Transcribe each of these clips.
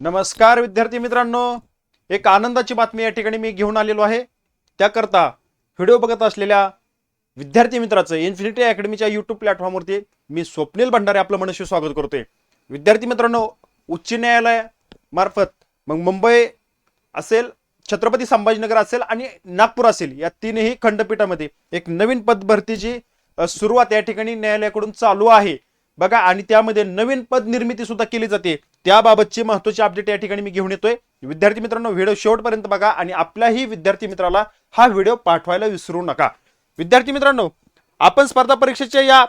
नमस्कार विद्यार्थी मित्रांनो. एक आनंदाची बातमी या ठिकाणी मी घेऊन आलेलो आहे. त्याकरता व्हिडिओ बघत असलेल्या विद्यार्थी मित्राचं इन्फिनिटी अकॅडमीच्या यूट्यूब प्लॅटफॉर्मवरती मी स्वप्नील भंडारे आपलं मनुष्य स्वागत करतोय. विद्यार्थी मित्रांनो उच्च न्यायालयामार्फत मग मुंबई असेल छत्रपती संभाजीनगर असेल आणि नागपूर असेल या तीनही खंडपीठामध्ये एक नवीन पद भरतीची सुरुवात या ठिकाणी न्यायालयाकडून चालू आहे. बघा आणि त्यामध्ये नवीन पद निर्मिती सुद्धा केली जाते. त्याबाबतची महत्वाची अपडेट या ठिकाणी मी घेऊन येतोय. विद्यार्थी मित्रांनो व्हिडिओ शेवटपर्यंत बघा आणि आपल्याही विद्यार्थी मित्राला हा व्हिडिओ पाठवायला विसरू नका. विद्यार्थी मित्रांनो आपण स्पर्धा परीक्षेच्या या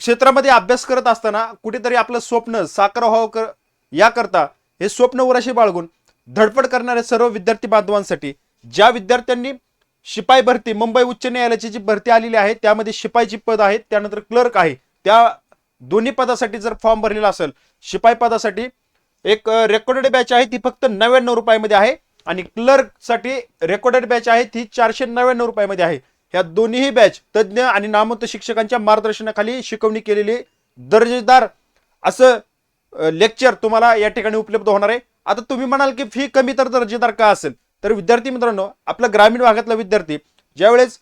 क्षेत्रामध्ये अभ्यास करत असताना कुठेतरी आपलं स्वप्न साकार व्हावं कर याकरता हे स्वप्न उराशी बाळगून धडपड करणाऱ्या सर्व विद्यार्थी बांधवांसाठी ज्या विद्यार्थ्यांनी शिपाई भरती मुंबई उच्च न्यायालयाची जी भरती आलेली आहे त्यामध्ये शिपाईची पद आहेत त्यानंतर क्लर्क आहे. त्या दोन्ही पदासाठी जर फॉर्म भरलेला असेल शिपाई पदासाठी एक रेकॉर्डेड बॅच आहे ती फक्त नव्याण्णव रुपयामध्ये आहे. आणि क्लर्कसाठी रेकॉर्डेड बॅच आहे ती चारशे नव्याण्णव रुपयामध्ये आहे. ह्या दोन्हीही बॅच तज्ज्ञ आणि नामवंत शिक्षकांच्या मार्गदर्शनाखाली शिकवणी केलेली दर्जेदार असं लेक्चर तुम्हाला या ठिकाणी उपलब्ध होणार आहे. आता तुम्ही म्हणाल की फी कमी तर दर्जेदार का असेल? तर विद्यार्थी मित्रांनो आपला ग्रामीण भागातला विद्यार्थी ज्यावेळेस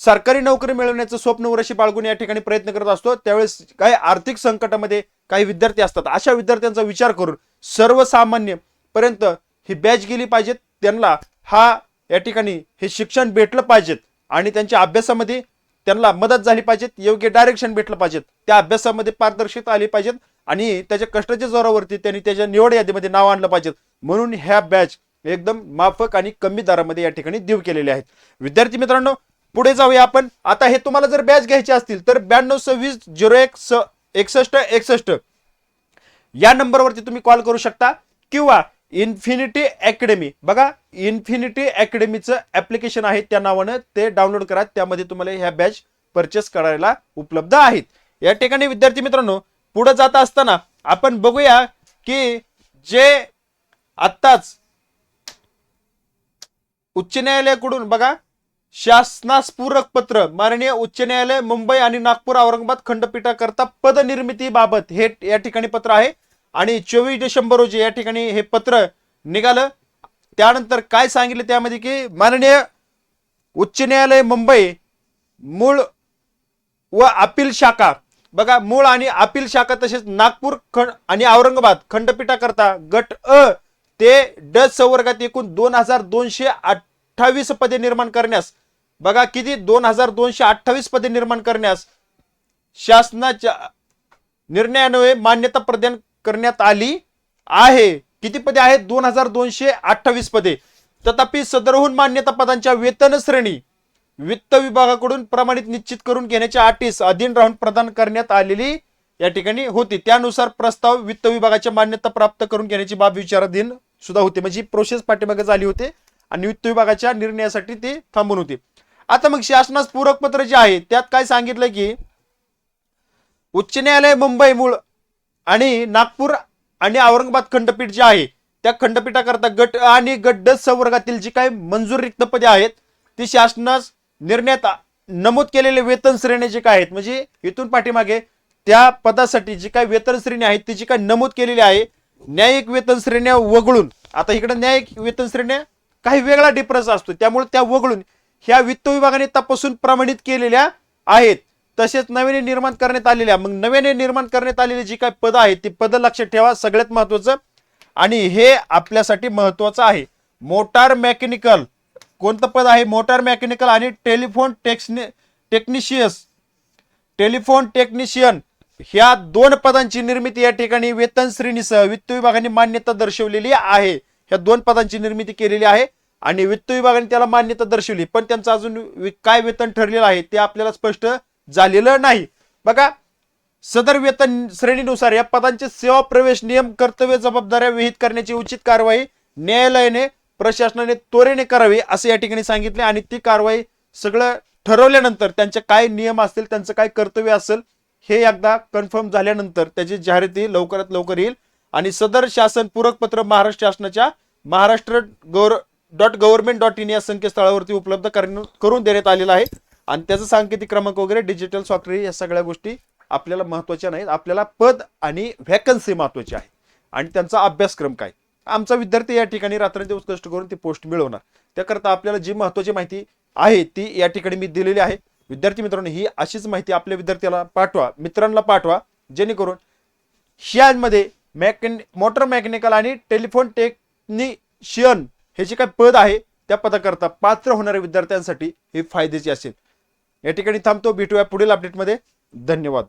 सरकारी नोकरी मिळवण्याचं स्वप्न उराशी बाळगून या ठिकाणी प्रयत्न करत असतो. त्यावेळेस काही आर्थिक संकटामध्ये काही विद्यार्थी असतात. अशा विद्यार्थ्यांचा विचार करून सर्वसामान्य पर्यंत ही बॅच गेली पाहिजेत. त्यांना हा या ठिकाणी हे शिक्षण भेटलं पाहिजेत आणि त्यांच्या अभ्यासामध्ये त्यांना मदत झाली पाहिजेत. योग्य डायरेक्शन भेटलं पाहिजेत. त्या अभ्यासामध्ये पारदर्शकता आली पाहिजेत आणि त्याच्या कष्टाच्या जोरावरती त्यांनी त्याच्या निवड यादीमध्ये नाव आणलं पाहिजेत. म्हणून ह्या बॅच एकदम माफक आणि कमी दरामध्ये या ठिकाणी देऊ केलेले आहेत. विद्यार्थी मित्रांनो पुढे जाऊया आपण. आता हे तुम्हाला जर बॅच घ्यायचे असतील तर ब्याण्णव सव्वीस झिरो एक स एकसष्ट एकसष्ट. या नंबरवरती तुम्ही कॉल करू शकता. किंवा इन्फिनिटी अकॅडमी बघा इन्फिनिटी अकॅडमीचं ऍप्लिकेशन आहे त्या नावानं. ते डाउनलोड करा. त्यामध्ये तुम्हाला ह्या बॅच परचेस करायला उपलब्ध आहेत. या ठिकाणी विद्यार्थी मित्रांनो पुढे जात असताना आपण बघूया की जे आत्ताच उच्च न्यायालयाकडून बघा शासनास पूरक पत्र. माननीय उच्च न्यायालय मुंबई आणि नागपूर औरंगाबाद खंडपीठाकरता पदनिर्मितीबाबत हे या ठिकाणी पत्र आहे. आणि चोवीस डिसेंबर रोजी या ठिकाणी हे पत्र निघालं. त्यानंतर काय सांगितलं त्यामध्ये की माननीय उच्च न्यायालय मुंबई मूळ व अपील शाखा. बघा मूळ आणि अपील शाखा तसेच नागपूर खंड आणि औरंगाबाद खंडपीठाकरता गट अ ते ड संवर्गात एकूण दोन हजार दोनशे अठ्ठावीस पदे निर्माण करण्यास बघा किती दोन हजार दोनशे अठ्ठावीस पदे निर्माण करण्यास शासनाच्या निर्णयान्वये मान्यता प्रदान करण्यात आली आहे. किती पदे आहेत? दोन हजार दोनशे अठ्ठावीस पदे. तथापि सदरहून मान्यता पदांच्या वेतन श्रेणी वित्त विभागाकडून प्रमाणित निश्चित करून घेण्याच्या अटीस अधीन राहून प्रदान करण्यात आलेली या ठिकाणी होती. त्यानुसार प्रस्ताव वित्त विभागाच्या मान्यता प्राप्त करून घेण्याची बाब विचाराधीन सुद्धा होती. म्हणजे प्रोसेस पाठीमागे झाली होती आणि वित्त विभागाच्या निर्णयासाठी ते थांबून होते. आता मग शासनास पूरक पत्र जे आहे त्यात काय सांगितलं की उच्च न्यायालय मुंबई मूळ आणि नागपूर आणि औरंगाबाद खंडपीठ जे आहे त्या खंडपीठाकरता गट आणि गट ड संवर्गातील जी काही मंजूर रिक्त पदे आहेत ती शासनास निर्णयात नमूद केलेले वेतन श्रेणी जे काय आहेत म्हणजे इथून पाठीमागे त्या पदासाठी जी काही वेतन श्रेणी आहेत ती जी काही नमूद केलेली आहे न्यायिक वेतन श्रेण्या वगळून आता इकडे न्यायिक वेतन श्रेण्या काही वेगळा डिफरन्स असतो त्यामुळे त्या वगळून ह्या वित्त विभागाने तपासून प्रमाणित केलेल्या आहेत. तसेच नव्याने निर्माण करण्यात आलेल्या मग नव्याने निर्माण करण्यात आलेली जी काही पदं आहेत ती पदं लक्षात ठेवा सगळ्यात महत्वाचं. आणि हे आपल्यासाठी महत्वाचं आहे. Motor mechanical. कोणतं पद आहे? मोटार मेकॅनिकल आणि टेलिफोन टेक्सनि टेक्निशियस. Telephone technician. ह्या दोन पदांची निर्मिती या ठिकाणी वेतन श्रेणीसह वित्त विभागाने मान्यता दर्शवलेली आहे. ह्या दोन पदांची निर्मिती केलेली आहे. आणि वित्त विभागाने त्याला मान्यता दर्शवली. पण त्यांचं अजून वि- काय वेतन ठरलेलं आहे ते आपल्याला स्पष्ट झालेलं नाही. बघा सदर वेतन श्रेणीनुसार या पदांचे सेवा प्रवेश नियम कर्तव्य जबाबदाऱ्या विहित करण्याची उचित कारवाई न्यायालयाने प्रशासनाने त्वरेने करावी असे या ठिकाणी सांगितले आणि ती कारवाई सगळं ठरवल्यानंतर त्यांचे काय नियम असतील त्यांचं काय कर्तव्य असेल हे एकदा कन्फर्म झाल्यानंतर त्याची जाहिराती लवकरात लवकर येईल. आणि सदर शासन पूरक पत्र महाराष्ट्र शासनाच्या Maharashtra gov dot government dot in या संकेतस्थळावरती उपलब्ध करून करून देण्यात आलेलं आहे. आणि त्याचा सांकेतिक क्रमांक वगैरे डिजिटल सॉफ्टवेअर या सगळ्या गोष्टी आपल्याला महत्त्वाच्या नाहीत. आपल्याला पद आणि व्हॅकन्सी महत्वाची आहे. आणि त्यांचा अभ्यासक्रम काय? आमचा विद्यार्थी या ठिकाणी रात्रंदिवस कष्ट करून ती पोस्ट मिळवणार. त्याकरता आपल्याला जी महत्त्वाची माहिती आहे ती या ठिकाणी मी दिलेली आहे. विद्यार्थी मित्रांनो ही अशीच माहिती आपल्या विद्यार्थ्याला पाठवा मित्रांना पाठवा जेणेकरून शियांमध्ये मॅकॅन मोटर मेकॅनिकल आणि टेलिफोन टेक्निशियन हे जे काय पद आहे त्या पदाकरता पात्र होणाऱ्या विद्यार्थ्यांसाठी हे फायद्याचे असेल. या ठिकाणी थांबतो. भेटूया पुढील अपडेटमध्ये धन्यवाद.